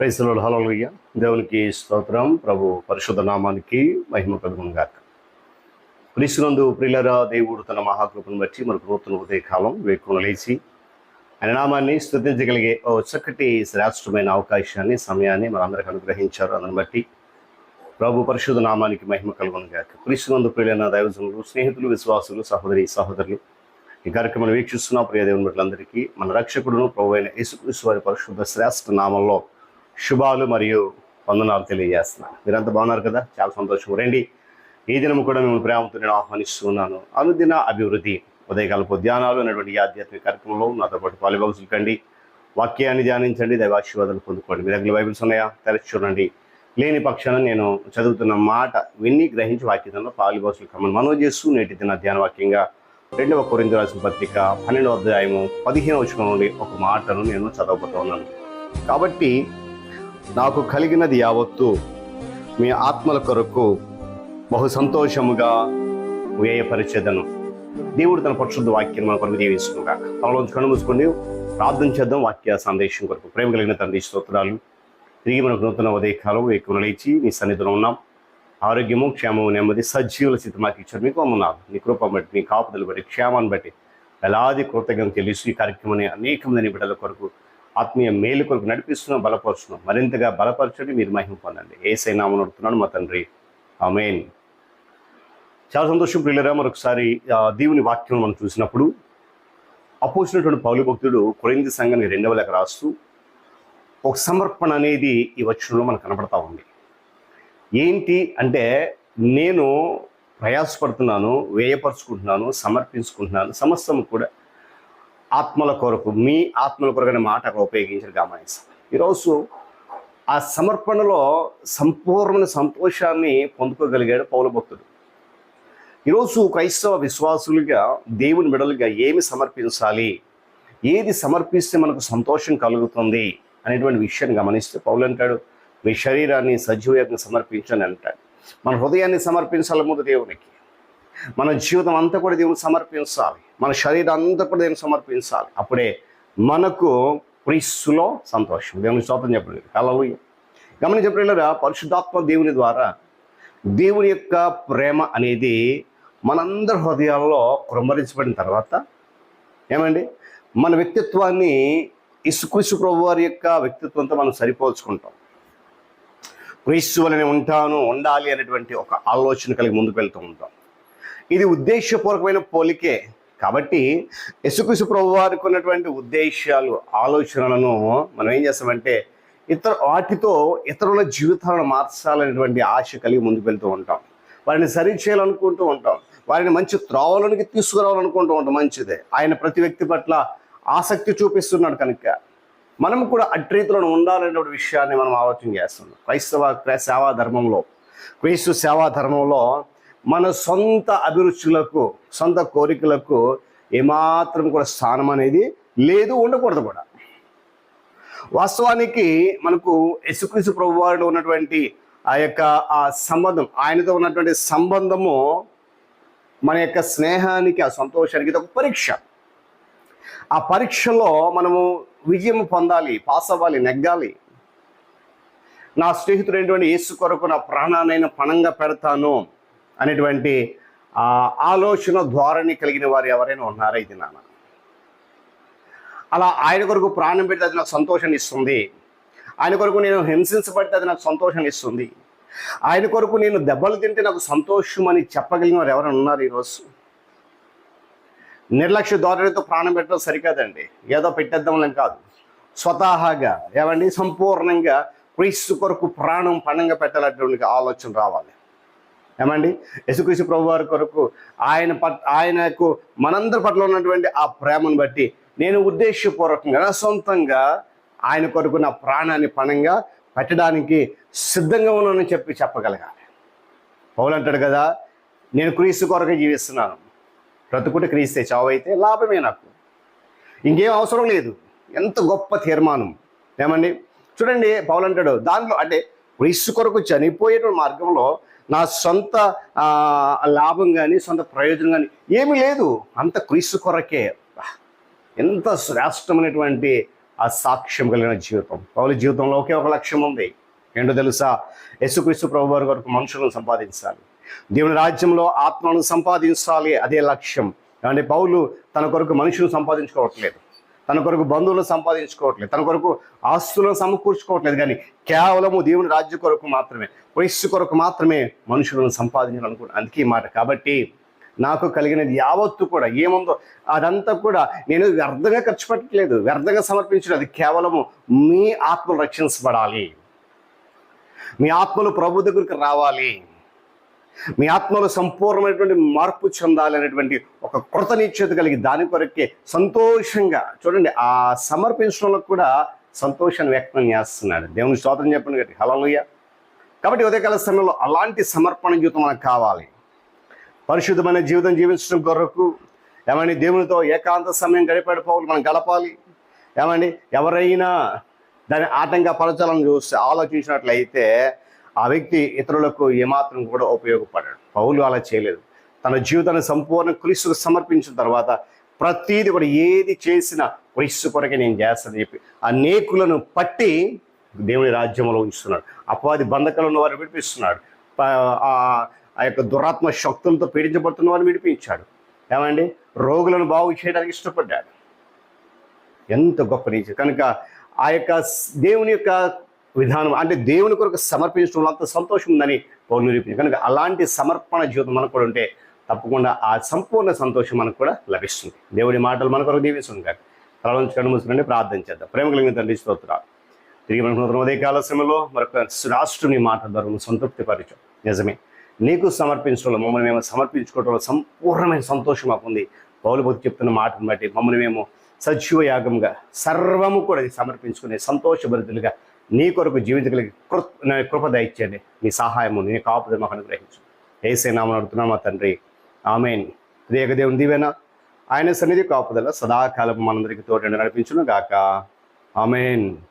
ప్రైసులో హలోయ దేవునికి స్తోత్రం. ప్రభు పరిశుద్ధ నామానికి మహిమ కలుగునుగాక క్రీస్తునందు ప్రియులరా దేవుడు తన మహాకృపను బట్టి మనకు నూతన ఉదయకాలం వేకున లేచి ఆయన నామాన్ని స్థుతించగలిగే ఓ చక్కటి శ్రేష్టమైన అవకాశాన్ని సమయాన్ని మనందరికి అనుగ్రహించారు. అందుని బట్టి ప్రభు పరిశుద్ధ నామానికి మహిమ కలుగునుగాక క్రీస్తునందు ప్రియులైన దైవజనులు స్నేహితులు విశ్వాసులు సహోదరి సహోదరులు ఈ కార్యక్రమాన్ని వీక్షిస్తున్న ప్రియ దేవుని బిడ్డలందరికీ మన రక్షకుడును ప్రభు అయిన యేసుక్రీస్తు వారి పరిశుద్ధ శ్రేష్ఠ నామంలో శుభాలు మరియు వందనాలు తెలియజేస్తున్నాను. మీరంతా బాగున్నారు కదా? చాలా సంతోషం రండి. ఈ దినం కూడా మిమ్మల్ని ప్రేమతో నేను ఆహ్వానిస్తున్నాను. అనుదిన అభివృద్ధి ఉదయకాలపు ధ్యానాలు అనేటువంటి ఆధ్యాత్మిక కార్యక్రమంలో నాతో పాటు పాలుభాగసులు కండి. వాక్యాన్ని ధ్యానించండి దైవాశీర్వాదాలు పొందుకోండి. మీ దగ్గర బైబిల్స్ ఉన్నాయా? తెరచి చూడండి. లేని పక్షాన నేను చదువుతున్న మాట విన్ని గ్రహించి వాక్యంలో పాలుభాగసులు కమ్మని మనో చేస్తూ నేటి దిన ధ్యాన వాక్యంగా రెండవ కొరింత రాసిన పత్రిక పన్నెండవ అధ్యాయము పదిహేను వచ్చిన నుండి ఒక మాటను నేను చదవబోతున్నాను. కాబట్టి నాకు కలిగినది యావత్తు మీ ఆత్మల కొరకు బహు సంతోషముగా వ్యయపరిచేదను. దేవుడు తన పరిశుద్ధ వాక్యం మన కొరకు దీవించుకుంటా తనలోంచి కళ్ళు మూసుకొని ప్రార్థన చేద్దాం. వాక్య సందేశం కొరకు ప్రేమ కలిగిన తండ్రి స్తోత్రాలు. తిరిగి మనకు నూతన ఉదయకాలం ఎక్కువ లేచి నీ సన్నిధిలో ఉన్నాం. ఆరోగ్యము క్షేమము నెమ్మది సజీవుల స్థితి మాకు ఇచ్చారు. మీకు అమ్మున్నారు నీ కృప బట్టి నీ కాపుదలు బట్టి క్షేమాన్ని బట్టి ఎలాది కృతజ్ఞత తెలుసు ఈ కార్యక్రమాన్ని అనేక మంది బిడ్డల కొరకు ఆత్మీయ మేలు కొరకు నడిపిస్తున్నాం బలపరుస్తున్నాం. మరింతగా బలపరచండి మీరు మహిమ పొందండి. ఏసై సైనామని మా తండ్రి. ఆమెన్. చాలా సంతోషం ప్రియులరా మరొకసారి దేవుని వాక్యం మనం చూసినప్పుడు అపోసినటువంటి పౌలు భక్తుడు కొరింది సంఘాన్ని రెండవ లెక్క రాస్తూ ఒక సమర్పణ అనేది ఈ వచనంలో మనకు కనబడతా ఉంది. ఏంటి అంటే నేను ప్రయాసపడుతున్నాను వ్యయపరుచుకుంటున్నాను సమర్పించుకుంటున్నాను సమస్తం కూడా ఆత్మల కొరకు మీ ఆత్మల కొరకు అనే మాట అక్కడ ఉపయోగించిన గమనిస్తాం ఈరోజు ఆ సమర్పణలో సంపూర్ణమైన సంతోషాన్ని పొందుకోగలిగాడు పౌలభక్తుడు ఈరోజు క్రైస్తవ విశ్వాసులుగా దేవుని బిడలుగా ఏమి సమర్పించాలి? ఏది సమర్పిస్తే మనకు సంతోషం కలుగుతుంది అనేటువంటి విషయాన్ని గమనిస్తే పౌలు అంటాడు మీ శరీరాన్ని సజీవంగా సమర్పించని అంటాడు. మన హృదయాన్ని సమర్పించాలి ముందు దేవునికి. మన జీవితం అంతా కూడా దేవుని సమర్పించాలి. మన శరీరం అంతా కూడా దేవుని సమర్పించాలి. అప్పుడే మనకు క్రీస్తులో సంతోషం. దేవుని స్తోత్రం చెప్పలేదు కలవు గమనించే పిల్లరా పరిశుద్ధాత్మ దేవుని ద్వారా దేవుని యొక్క ప్రేమ అనేది మనందరి హృదయాల్లో కృమరించబడిన తర్వాత ఏమండి? మన వ్యక్తిత్వాన్ని ఇసుక్రీసు ప్రభు వారి యొక్క వ్యక్తిత్వంతో మనం సరిపోల్చుకుంటాం. క్రీస్తు వలనే ఉంటాను ఉండాలి అనేటువంటి ఒక ఆలోచన కలిగి ముందుకు వెళ్తూ ఉంటాం. ఇది ఉద్దేశపూర్వకమైన పోలికే. కాబట్టి యశుకృషు ప్రభు వారికి ఉన్నటువంటి ఉద్దేశాలు ఆలోచనలను మనం ఏం చేస్తామంటే ఇతర వాటితో ఇతరుల జీవితాలను మార్చాలనేటువంటి ఆశ కలిగి ముందుకు వెళ్తూ ఉంటాం. వారిని సరి చేయాలనుకుంటూ ఉంటాం. వారిని మంచి త్రోవలోనికి తీసుకురావాలనుకుంటూ ఉంటాం. మంచిదే. ఆయన ప్రతి వ్యక్తి పట్ల ఆసక్తి చూపిస్తున్నాడు కనుక. మనం కూడా అట్రీతులను ఉండాలనేటువంటి విషయాన్ని మనం ఆలోచన చేస్తున్నాం. క్రైస్తవ క్రై- సేవా ధర్మంలో క్రీస్తు సేవా ధర్మంలో మన సొంత అభిరుచులకు సొంత కోరికలకు ఏమాత్రం కూడా స్థానం అనేది లేదు ఉండకూడదు కూడా. వాస్తవానికి మనకు యశుక్రీసు ప్రభు వారిలో ఉన్నటువంటి ఆ యొక్క ఆ సంబంధం ఆయనతో ఉన్నటువంటి సంబంధము మన యొక్క స్నేహానికి ఆ సంతోషానికి ఇది ఒక పరీక్ష. ఆ పరీక్షలో మనము విజయం పొందాలి పాస్ అవ్వాలి నెగ్గాలి. నా స్నేహితుడైనటువంటి యేసు కొరకు నా ప్రాణానైనా పణంగా పెడతాను. అనేటువంటి ఆలోచన ధోరణి కలిగిన వారు ఎవరైనా ఉన్నారా ఇది నాన్న అలా ఆయన కొరకు ప్రాణం పెడితే అది నాకు సంతోషాన్ని ఇస్తుంది. ఆయన కొరకు నేను హింసించబడితే అది నాకు సంతోషాన్ని ఇస్తుంది. ఆయన కొరకు నేను దెబ్బలు తింటే నాకు సంతోషం అని చెప్పగలిగిన వారు ఎవరైనా ఉన్నారు ఈరోజు? నిర్లక్ష్య ధోరణితో ప్రాణం పెట్టడం సరికాదండి. ఏదో పెట్టేద్దామని కాదు. స్వతహాగా ఏమండి? సంపూర్ణంగా క్రీస్తు కొరకు ప్రాణం పణంగా పెట్టాలనేటువంటి ఆలోచన రావాలి. ఏమండి? యేసుక్రీస్తు ప్రభు వారి కొరకు ఆయన పట్ ఆయనకు మనందరి పట్ల ఉన్నటువంటి ఆ ప్రేమను బట్టి నేను ఉద్దేశపూర్వకంగా నా సొంతంగా ఆయన కొరకు నా ప్రాణాన్ని పణంగా పెట్టడానికి సిద్ధంగా ఉన్నానని చెప్పి చెప్పగలగాలి. పౌలు అంటాడు కదా నేను క్రీస్తు కొరకు జీవిస్తున్నాను. బ్రతుకుట క్రీస్తే చావు అయితే లాభమే నాకు. ఇంకేం అవసరం లేదు. ఎంత గొప్ప తీర్మానం. ఏమండి? చూడండి పౌలు అంటాడు దాంట్లో అంటే క్రీస్తు కొరకు చనిపోయేటువంటి మార్గంలో నా సొంత లాభం కానీ సొంత ప్రయోజనం కానీ ఏమీ లేదు. అంత క్రీస్తు కొరకే. ఎంత శ్రేష్టమైనటువంటి ఆ సాక్ష్యం కలిగిన జీవితం. పౌలు జీవితంలో ఒకే ఒక లక్ష్యం ఉంది. ఏంటో తెలుసా? యేసుక్రీస్తు ప్రభు వారి వరకు మనుషులను సంపాదించాలి. దేవుని రాజ్యంలో ఆత్మను సంపాదించాలి. అదే లక్ష్యం. అంటే పౌలు తన కొరకు మనుషులను సంపాదించుకోవట్లేదు. తన కొరకు బంధువులను సంపాదించుకోవట్లేదు తన కొరకు ఆస్తులను సమకూర్చుకోవట్లేదు కానీ కేవలము దేవుని రాజ్య కొరకు మాత్రమే వయస్సు కొరకు మాత్రమే మనుషులను సంపాదించాలనుకుంటున్నాను అందుకే మాట. కాబట్టి నాకు కలిగినది యావత్తు కూడా ఏముందో అదంతా కూడా నేను వ్యర్థంగా ఖర్చు పెట్టట్లేదు వ్యర్థంగా సమర్పించడం. అది కేవలము మీ ఆత్మలు రక్షించబడాలి. మీ ఆత్మలు ప్రభు దగ్గరికి రావాలి. మీ ఆత్మలో సంపూర్ణమైనటువంటి మార్పు చెందాలి అనేటువంటి ఒక కృత నిశ్చేత కలిగి దాని కొరకే సంతోషంగా చూడండి ఆ సమర్పించడంలో కూడా సంతోషాన్ని వ్యక్తం చేస్తున్నాడు. దేవుని స్తోత్రం చెప్పండి గట్టి హలలుయ కాబట్టి ఉదయకాల సమయంలో అలాంటి సమర్పణ జీవితం మనకు కావాలి. పరిశుద్ధమైన జీవితం జీవించడం కొరకు ఏమండి దేవునితో ఏకాంత సమయం గడిపాడు పౌరులు మనం గడపాలి. ఏమండి ఎవరైనా దాన్ని ఆటంకపరచాలని చూస్తే ఆలోచించినట్లయితే ఆ వ్యక్తి ఇతరులకు ఏమాత్రం కూడా ఉపయోగపడాడు. పౌలు అలా చేయలేదు. తన జీవితాన్ని సంపూర్ణ క్రీస్తుకు సమర్పించిన తర్వాత ప్రతీది కూడా ఏది చేసినా క్రీస్తు కొరకే నేను చేస్తానని చెప్పి అనేకులను పట్టి దేవుని రాజ్యంలో ఉంచుతున్నాడు. అపవాది బంధకాలను వారు విడిపిస్తున్నాడు. ఆ ఆ యొక్క దురాత్మ శక్తులతో పీడించబడుతున్న వారిని విడిపించాడు. ఏమండి? రోగులను బాగు చేయడానికి ఇష్టపడ్డాడు. ఎంత గొప్ప నీతి. కనుక ఆ యొక్క దేవుని యొక్క విధానం అంటే దేవుని కొరకు సమర్పించడంలో అంత సంతోషం ఉందని పౌరులు నిరూపించారు కనుక అలాంటి సమర్పణ జీవితం మనకు కూడా ఉంటే తప్పకుండా ఆ సంపూర్ణ సంతోషం మనకు కూడా లభిస్తుంది. దేవుడి మాటలు మన కొరకు దీవిస్తుంది కాదు తల నుంచి ప్రార్థన చేద్దాం. ప్రేమ కలిగిన తండ్రి స్తోత్రాలు తిరిగి మనకు ఉదయ కాల సమయంలో మరొక రాష్ట్రుని మాట ద్వారా సంతృప్తి పరిచయం నిజమే. నీకు సమర్పించడంలో మమ్మల్ని మేము సమర్పించుకోవడంలో సంపూర్ణమైన సంతోషం మాకు ఉంది. పౌలు భక్తి చెప్తున్న మాటను బట్టి మమ్మల్ని మేము సజీవ యాగంగా సర్వము కూడా సమర్పించుకునే సంతోషభరితులుగా నీ కొరకు జీవించగలిగే కృ కృప దయచేయండి. నీ సహాయము నీ కాపుదల మాకు అనుగ్రహించు. ఏసే నామని అడుగుతున్నామా తండ్రి. ఆమెన్. దేవుని దీవెన. ఆయన సన్నిధి కాపుదల సదాకాలం మనందరికీ తోటండి నడిపించును గాక ఆమెన్.